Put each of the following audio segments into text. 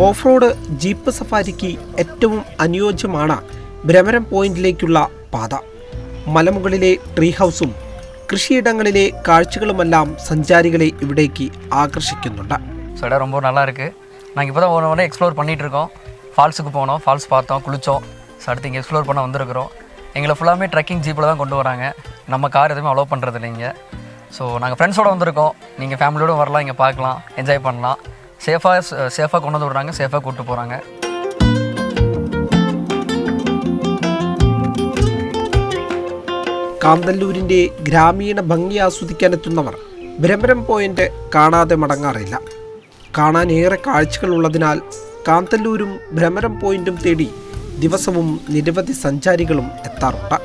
Off road jeep സഫാരിക്ക് ഏറ്റവും അനുയോജ്യമാണ് ഭ്രമരം പോയിന്റിലേക്കുള്ള പാത മലമുകളിലെ ട്രീ ഹൗസും കൃഷിയിടങ്ങളിലെ കാഴ്ചകളുമെല്ലാം സഞ്ചാരികളെ ഇവിടേക്ക് ആകർഷിക്കുന്നുണ്ട് ஸோ இடம் ரொம்ப நல்லா இருக்குது நாங்கள் இப்போ தான் ஒன்று ஒன்று எக்ஸ்ப்ளோர் பண்ணிகிட்டு இருக்கோம் ஃபால்ஸுக்கு போனோம் ஃபால்ஸ் பார்த்தோம் குளித்தோம் ஸோ அடுத்து இங்கே எக்ஸ்ப்ளோர் பண்ண வந்திருக்கிறோம் எங்களை ஃபுல்லாமே ட்ரெக்கிங் ஜீப்பில் தான் கொண்டு வராங்க நம்ம கார் எதுவுமே அலோவ் பண்ணுறது இல்லைங்க ஸோ நாங்கள் ஃப்ரெண்ட்ஸோடு வந்திருக்கோம் நீங்கள் ஃபேமிலியோட வரலாம் இங்கே பார்க்கலாம் என்ஜாய் பண்ணலாம் சேஃபாக சேஃபாக கொண்டு வந்து விடுறாங்க சேஃபாக கூப்பிட்டு போகிறாங்க കാന്തല്ലൂരിന്റെ ഗ്രാമീണ ഭംഗി ആസ്വദിക്കാനെത്തുന്നവർ ഭ്രമരം പോയിന്റ് കാണാതെ മടങ്ങാറില്ല കാണാൻ ഏറെ കാഴ്ചകളുള്ളതിനാൽ കാന്തല്ലൂരും ഭ്രമരം പോയിന്റും തേടി ദിവസവും നിരവധി സഞ്ചാരികളും എത്താറുണ്ട്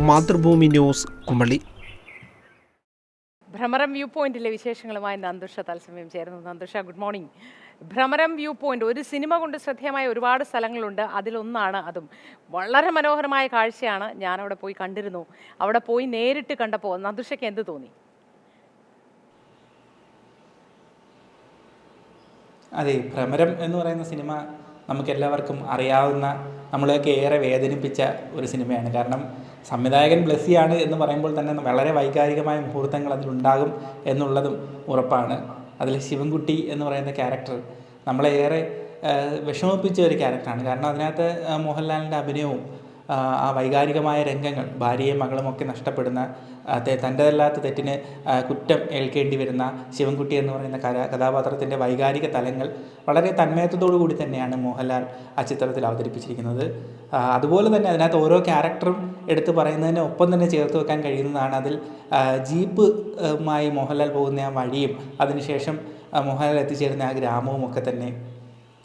മാതൃഭൂമി ന്യൂസ് കുമളി ഭ്രമരം വ്യൂ പോയിന്റിലെ വിശേഷങ്ങളുമായി നന്ദുഷ തത്സമയം ചേരുന്നു. Nandusha good morning Bhramaram view point ഒരു സിനിമ കൊണ്ട് ശ്രദ്ധേയമായ ഒരുപാട് സ്ഥലങ്ങളുണ്ട്. അതിലൊന്നാണ് അതും. വളരെ മനോഹരമായ കാഴ്ചയാണ് ഞാൻ അവിടെ പോയി കണ്ടിരുന്നു. അവിടെ പോയി നേരിട്ട് കണ്ടപ്പോൾ നന്ദുഷയ്ക്ക് എന്ത് തോന്നി? അതെ ഭ്രമരം എന്ന് പറയുന്ന സിനിമ നമുക്കെല്ലാവർക്കും അറിയാവുന്ന നമ്മളെയൊക്കെ ഏറെ വേദനിപ്പിച്ച ഒരു സിനിമയാണ്. കാരണം സംവിധായകൻ ബ്ലസ്സിയാണ് എന്ന് പറയുമ്പോൾ തന്നെ വളരെ വൈകാരികമായ മുഹൂർത്തങ്ങൾ അതിലുണ്ടാകും എന്നുള്ളതും ഉറപ്പാണ്. അതിൽ ശിവൻകുട്ടി എന്ന് പറയുന്ന ക്യാരക്ടർ നമ്മളെ ഏറെ വിഷമിപ്പിച്ച ഒരു ക്യാരക്ടറാണ്. കാരണം അതിനകത്ത് മോഹൻലാലിന്റെ അഭിനയവും ആ, വൈകാരികമായ രംഗങ്ങൾ ഭാര്യയും മകളും ഒക്കെ നഷ്ടപ്പെടുന്ന തന്റെതല്ലാത്ത തെറ്റിന് കുറ്റം ഏൽക്കേണ്ടി വരുന്ന ശിവൻകുട്ടി എന്ന് പറയുന്ന കര കഥാപാത്രത്തിന്റെ വൈകാരിക തലങ്ങൾ വളരെ തന്മയത്വത്തോടു കൂടി തന്നെയാണ് മോഹൻലാൽ ആ ചിത്രത്തിൽ അവതരിപ്പിച്ചിരിക്കുന്നത്. അതുപോലെ തന്നെ അതിനകത്ത് ഓരോ ക്യാരക്ടറും എടുത്തു പറയുന്നതിന് ഒപ്പം തന്നെ ചേർത്ത് വെക്കാൻ കഴിയുന്നതാണ് അതിൽ ജീപ്പുമായി മോഹൻലാൽ പോകുന്ന ആ വഴിയും അതിനുശേഷം മോഹൻലാൽ എത്തിച്ചേരുന്ന ആ ഗ്രാമവും ഒക്കെ തന്നെ.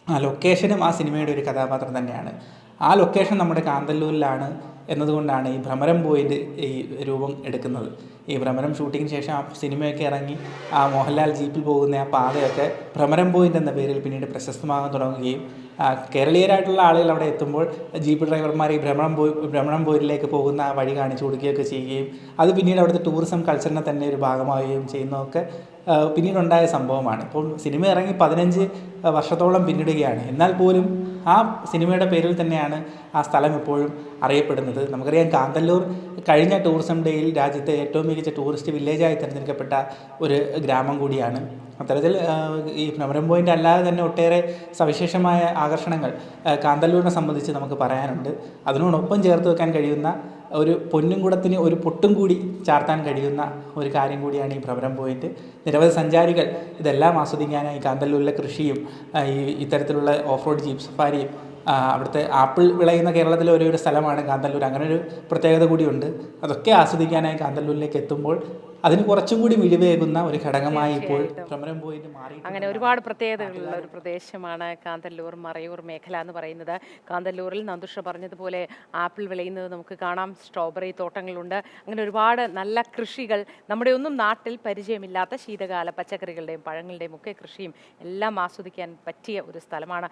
ആ ലൊക്കേഷനും ആ സിനിമയുടെ ഒരു കഥാപാത്രം തന്നെയാണ്. ആ ലൊക്കേഷൻ നമ്മുടെ കാന്തല്ലൂരിലാണ് എന്നതുകൊണ്ടാണ് ഈ ഭ്രമരം പോയിന്റ് ഈ രൂപം എടുക്കുന്നത്. ഈ ഭ്രമരം ഷൂട്ടിങ്ങിന് ശേഷം ആ സിനിമയൊക്കെ ഇറങ്ങി ആ മോഹൻലാൽ ജീപ്പിൽ പോകുന്ന ആ പാതയൊക്കെ ഭ്രമരം പോയിന്റ് എന്ന പേരിൽ പിന്നീട് പ്രശസ്തമാകാൻ തുടങ്ങുകയും കേരളീയരായിട്ടുള്ള ആളുകൾ അവിടെ എത്തുമ്പോൾ ജീപ്പ് ഡ്രൈവർമാർ ഈ ഭ്രമണം പോയി ഭ്രമണം പോയിലേക്ക് പോകുന്ന ആ വഴി കാണിച്ചു കൊടുക്കുകയൊക്കെ ചെയ്യുകയും അത് പിന്നീട് അവിടുത്തെ ടൂറിസം കൾച്ചറിനെ തന്നെ ഒരു ഭാഗമാവുകയും ചെയ്യുന്നതൊക്കെ പിന്നീടുണ്ടായ സംഭവമാണ്. ഇപ്പോൾ സിനിമ ഇറങ്ങി പതിനഞ്ച് വർഷത്തോളം പിന്നിടുകയാണ്. എന്നാൽ പോലും ആ സിനിമയുടെ പേരിൽ തന്നെയാണ് ആ സ്ഥലം ഇപ്പോഴും അറിയപ്പെടുന്നത്. നമുക്കറിയാം കാന്തല്ലൂർ കഴിഞ്ഞ ടൂറിസം ഡേയിൽ രാജ്യത്തെ ഏറ്റവും മികച്ച ടൂറിസ്റ്റ് വില്ലേജായി തിരഞ്ഞെടുക്കപ്പെട്ട ഒരു ഗ്രാമം കൂടിയാണ്. അത്തരത്തിൽ ഈ ഭ്രമരം പോയിന്റ് അല്ലാതെ തന്നെ ഒട്ടേറെ സവിശേഷമായ ആകർഷണങ്ങൾ കാന്തല്ലൂരിനെ സംബന്ധിച്ച് നമുക്ക് പറയാനുണ്ട്. അതിനോടൊപ്പം ചേർത്ത് വെക്കാൻ കഴിയുന്ന ഒരു പൊന്നും കുടത്തിന് ഒരു പൊട്ടും കൂടി ചാർത്താൻ കഴിയുന്ന ഒരു കാര്യം കൂടിയാണ് ഈ ഭ്രമരം പോയിന്റ് നിരവധി സഞ്ചാരികൾ ഇതെല്ലാം ആസ്വദിക്കാനായി കാന്തല്ലൂരിലെ കൃഷിയും ഈ ഇത്തരത്തിലുള്ള ഓഫ് റോഡ് ജീപ്പ് സഫാരിയും അവിടുത്തെ ആപ്പിൾ വിളയുന്ന കേരളത്തിലെ ഒരേ ഒരു സ്ഥലമാണ് കാന്തല്ലൂർ. അങ്ങനെ ഒരു പ്രത്യേകത കൂടിയുണ്ട്. അതൊക്കെ ആസ്വദിക്കാനായി കാന്തല്ലൂരിലേക്ക് എത്തുമ്പോൾ അതിന് കുറച്ചും കൂടി മിഴിവേകുന്ന ഒരു ഘടകമായി ഇപ്പോൾ ഭ്രമരം പോയിന്റ് മാറി അങ്ങനെ ഒരുപാട് പ്രത്യേകതകളുള്ള ഒരു പ്രദേശമാണ് കാന്തല്ലൂർ മറയൂർ മേഖല എന്ന് പറയുന്നത്. കാന്തല്ലൂരിൽ നന്ദുഷ പറഞ്ഞതുപോലെ ആപ്പിൾ വിളയുന്നത് നമുക്ക് കാണാം. സ്ട്രോബെറി തോട്ടങ്ങളുണ്ട്. അങ്ങനെ ഒരുപാട് നല്ല കൃഷികൾ. നമ്മുടെ ഒന്നും നാട്ടിൽ പരിചയമില്ലാത്ത ശീതകാല പച്ചക്കറികളുടെയും പഴങ്ങളുടെയും ഒക്കെ കൃഷിയും എല്ലാം ആസ്വദിക്കാൻ പറ്റിയ ഒരു സ്ഥലമാണ്